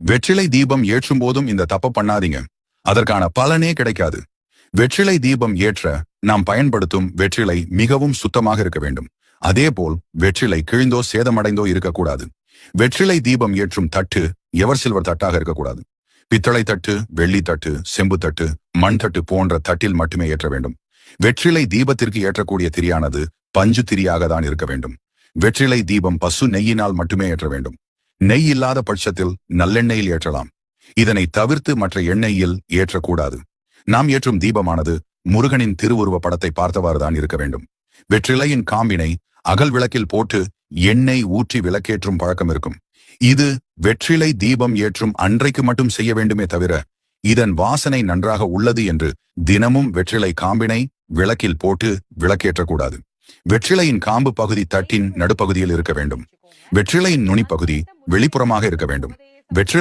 வெற்றிலை தீபம் ஏற்றும் போதும் இந்த தப்ப பண்ணாதீங்க. அதற்கான பலனே கிடைக்காது. வெற்றிலை தீபம் ஏற்ற நாம் பயன்படுத்தும் வெற்றிலை மிகவும் சுத்தமாக இருக்க வேண்டும். அதேபோல் வெற்றிலை கிழிந்தோ சேதமடைந்தோ இருக்கக்கூடாது. வெற்றிலை தீபம் ஏற்றும் தட்டு எவர் சில்வர் தட்டாக இருக்கக்கூடாது. பித்தளை தட்டு வெள்ளி தட்டு செம்பு தட்டு மண் தட்டு போன்ற தட்டில் மட்டுமே ஏற்ற வேண்டும். வெற்றிலை தீபத்திற்கு ஏற்றக்கூடிய திரியானது பஞ்சு திரியாக தான் இருக்க வேண்டும். வெற்றிலை தீபம் பசு நெய்யினால் மட்டுமே ஏற்ற வேண்டும். நெய் இல்லாத பட்சத்தில் நல்லெண்ணெயில் ஏற்றலாம். இதனை தவிர்த்து மற்ற எண்ணெயில் ஏற்றக்கூடாது. நாம் ஏற்றும் தீபமானது முருகனின் திருவுருவ படத்தை பார்த்தவாறுதான் இருக்க வேண்டும். வெற்றிலையின் காம்பினை அகல் விளக்கில் போட்டு எண்ணெய் ஊற்றி விளக்கேற்றும் பழக்கம் இருக்கும். இது வெற்றிலை தீபம் ஏற்றும் அன்றைக்கு மட்டும் செய்ய வேண்டுமே தவிர இதன் வாசனை நன்றாக உள்ளது என்று தினமும் வெற்றிலை காம்பினை விளக்கில் போட்டு விளக்கேற்றக்கூடாது. வெற்றிலையின் காம்பு பகுதி தட்டின் நடுப்பகுதியில் இருக்க வேண்டும். வெற்றிலையின் நுனிப்பகுதி வெளிப்புறமாக இருக்க வேண்டும். வெற்றிலை